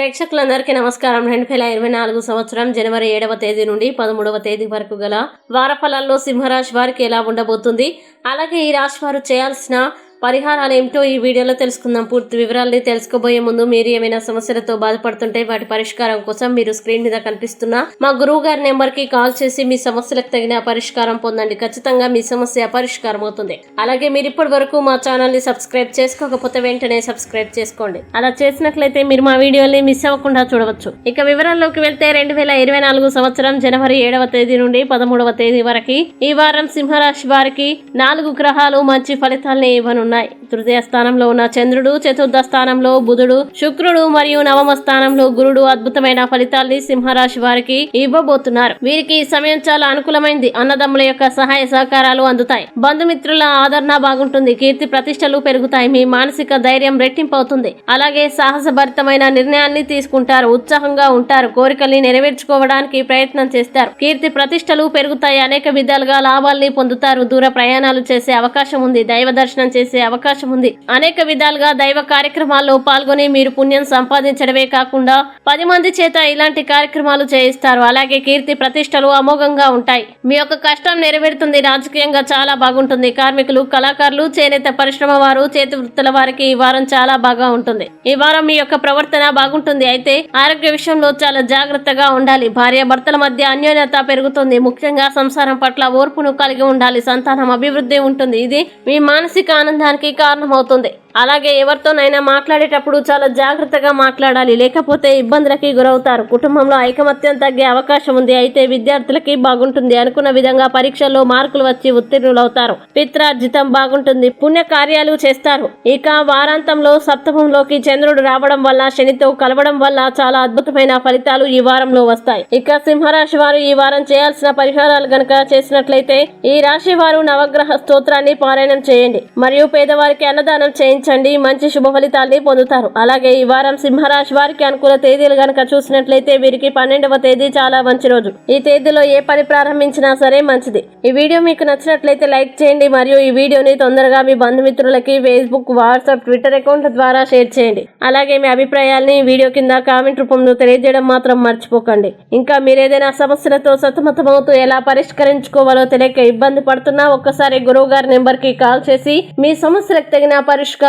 ప్రేక్షకులందరికీ నమస్కారం. రెండు వేల ఇరవై నాలుగు సంవత్సరం జనవరి ఏడవ తేదీ నుండి పదమూడవ తేదీ వరకు గల వారఫలాల్లో సింహరాశి వారికి ఎలా ఉండబోతుంది? అలాగే ఈ రాశి వారు చేయాల్సిన పరిహారాలు ఏమిటో ఈ వీడియోలో తెలుసుకుందాం. పూర్తి వివరాలని తెలుసుకోబోయే ముందు మీరు ఏమైనా సమస్యలతో బాధపడుతుంటే వాటి పరిష్కారం కోసం మీరు స్క్రీన్ మీద కనిపిస్తున్న మా గురువు గారి నెంబర్కి కాల్ చేసి మీ సమస్యలకు తగిన పరిష్కారం పొందండి. ఖచ్చితంగా మీ సమస్య పరిష్కారం అవుతుంది. అలాగే మీరు ఇప్పటి వరకు మా ఛానల్ని సబ్స్క్రైబ్ చేసుకోకపోతే వెంటనే సబ్స్క్రైబ్ చేసుకోండి. అలా చేసినట్లయితే మీరు మా వీడియోని మిస్ అవ్వకుండా చూడవచ్చు. ఇక వివరాల్లోకి వెళ్తే రెండు వేల ఇరవై నాలుగు సంవత్సరం జనవరి ఏడవ తేదీ నుండి పదమూడవ తేదీ వరకు ఈ వారం సింహరాశి వారికి నాలుగు గ్రహాలు మంచి ఫలితాలని ఇవ్వనున్నాయి. తృతీయ స్థానంలో ఉన్న చంద్రుడు చతుర్థ స్థానంలో బుధుడు శుక్రుడు మరియు నవమ స్థానంలో గురుడు అద్భుతమైన ఫలితాల్ని సింహరాశి వారికి ఇవ్వబోతున్నారు. వీరికి ఈ సమయం చాలా అనుకూలమైంది. అన్నదమ్ముల యొక్క సహాయ సహకారాలు అందుతాయి. బంధుమిత్రుల ఆదరణ బాగుంటుంది. కీర్తి ప్రతిష్టలు పెరుగుతాయి. మీ మానసిక ధైర్యం రెట్టింపు అవుతుంది. అలాగే సాహసభరితమైన నిర్ణయాన్ని తీసుకుంటారు. ఉత్సాహంగా ఉంటారు. కోరికల్ని నెరవేర్చుకోవడానికి ప్రయత్నం చేస్తారు. కీర్తి ప్రతిష్టలు పెరుగుతాయి. అనేక విధాలుగా లాభాల్ని పొందుతారు. దూర ప్రయాణాలు చేసే అవకాశం ఉంది. దైవ దర్శనం చేసే అవకాశం ఉంది. అనేక విధాలుగా దైవ కార్యక్రమాల్లో పాల్గొని మీరు పుణ్యం సంపాదించడమే కాకుండా పది మంది చేత ఇలాంటి కార్యక్రమాలు చేయిస్తారు. అలాగే కీర్తి ప్రతిష్టలు అమోఘంగా ఉంటాయి. మీ యొక్క కష్టం నెరవేరుతుంది. రాజకీయంగా చాలా బాగుంటుంది. కార్మికులు కళాకారులు చేనేత పరిశ్రమ వారు చేతి వృత్తుల వారికి ఈ వారం చాలా బాగా ఉంటుంది. ఈ వారం మీ యొక్క ప్రవర్తన బాగుంటుంది. అయితే ఆరోగ్య విషయంలో చాలా జాగ్రత్తగా ఉండాలి. భార్య భర్తల మధ్య అన్యోన్యత పెరుగుతుంది. ముఖ్యంగా సంసారం పట్ల ఓర్పును కలిగి ఉండాలి. సంతానం అభివృద్ధి ఉంటుంది. ఇది మీ మానసిక ఆనందానికి కారణమవుతుంది. అలాగే ఎవరితోనైనా మాట్లాడేటప్పుడు చాలా జాగ్రత్తగా మాట్లాడాలి. లేకపోతే ఇబ్బందులకి గురవుతారు. కుటుంబంలో ఐకమత్యం తగ్గే అవకాశం ఉంది. అయితే విద్యార్థులకి బాగుంటుంది అనుకున్న విధంగా పరీక్షల్లో మార్కులు వచ్చి ఉత్తీర్ణులవుతారు. పిత్రార్జితం బాగుంటుంది. పుణ్య కార్యాలు చేస్తారు. ఇక వారాంతంలో సప్తమంలోకి చంద్రుడు రావడం వల్ల శనితో కలవడం వల్ల చాలా అద్భుతమైన ఫలితాలు ఈ వారంలో వస్తాయి. ఇక సింహరాశి వారు ఈ వారం చేయాల్సిన పరిహారాలు గనక చేసినట్లయితే ఈ రాశి వారు నవగ్రహ స్తోత్రాన్ని పారాయణం చేయండి. మరియు పేదవారికి అన్నదానం చేయండి ఆచరించండి మంచి శుభ ఫలితాల్ని పొందుతారు. అలాగే ఈ వారం సింహరాశి వారికి అనుకూల తేదీలు గనక చూసినట్లయితే వీరికి పన్నెండవ తేదీ చాలా మంచి రోజు. ఈ తేదీలో ఏ పని ప్రారంభించినా సరే మంచిది. ఈ వీడియో మీకు నచ్చినట్లయితే లైక్ చేయండి మరియు ఈ వీడియోని తొందరగా మీ బంధుమిత్రులకి ఫేస్బుక్ వాట్సాప్ ట్విట్టర్ అకౌంట్ల ద్వారా షేర్ చేయండి. అలాగే మీ అభిప్రాయాల్ని వీడియో కింద కామెంట్ రూపంలో తెలియజేయడం మాత్రం మర్చిపోకండి. ఇంకా మీరు ఏదైనా సమస్యలతో సతమతమవుతూ ఎలా పరిష్కరించుకోవాలో తెలియక ఇబ్బంది పడుతున్నా ఒక్కసారి గురువు గారి నెంబర్కి కాల్ చేసి మీ సమస్యలకు తగిన పరిష్కారం